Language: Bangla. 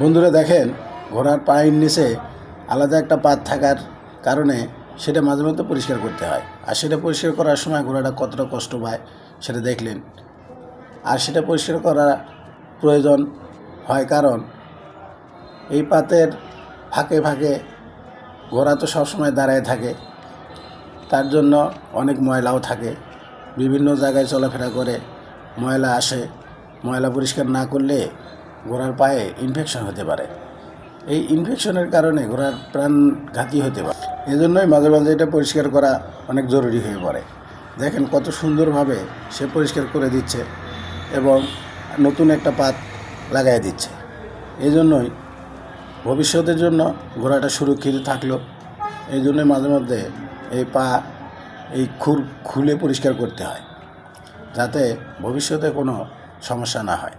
বন্ধুরা দেখেন, ঘোড়ার পায়ের নিচে আলাদা একটা পাত থাকার কারণে সেটা মাঝে মধ্যে পরিষ্কার করতে হয়। আর সেটা পরিষ্কার করার সময় ঘোড়াটা কতটা কষ্ট পায় সেটা দেখলেন। আর সেটা পরিষ্কার করা প্রয়োজন হয় কারণ এই পাতের ফাঁকে ফাঁকে ঘোড়া তো সবসময় দাঁড়ায় থাকে, তার জন্য অনেক ময়লাও থাকে। বিভিন্ন জায়গায় চলাফেরা করে, ময়লা আসে, ময়লা পরিষ্কার না করলে ঘোড়ার পায়ে ইনফেকশন হতে পারে। এই ইনফেকশনের কারণে ঘোড়ার প্রাণঘাতী হতে পারে। এজন্যই মাঝে মাঝে এটা পরিষ্কার করা অনেক জরুরি হয়ে পড়ে। দেখেন কত সুন্দরভাবে সে পরিষ্কার করে দিচ্ছে এবং নতুন একটা পাত লাগাই দিচ্ছে। এই জন্যই ভবিষ্যতের জন্য ঘোড়াটা সুরক্ষিত থাকল। এই জন্যই মাঝে মধ্যে এই পা, এই খুর খুলে পরিষ্কার করতে হয়, যাতে ভবিষ্যতে কোনো সমস্যা না হয়।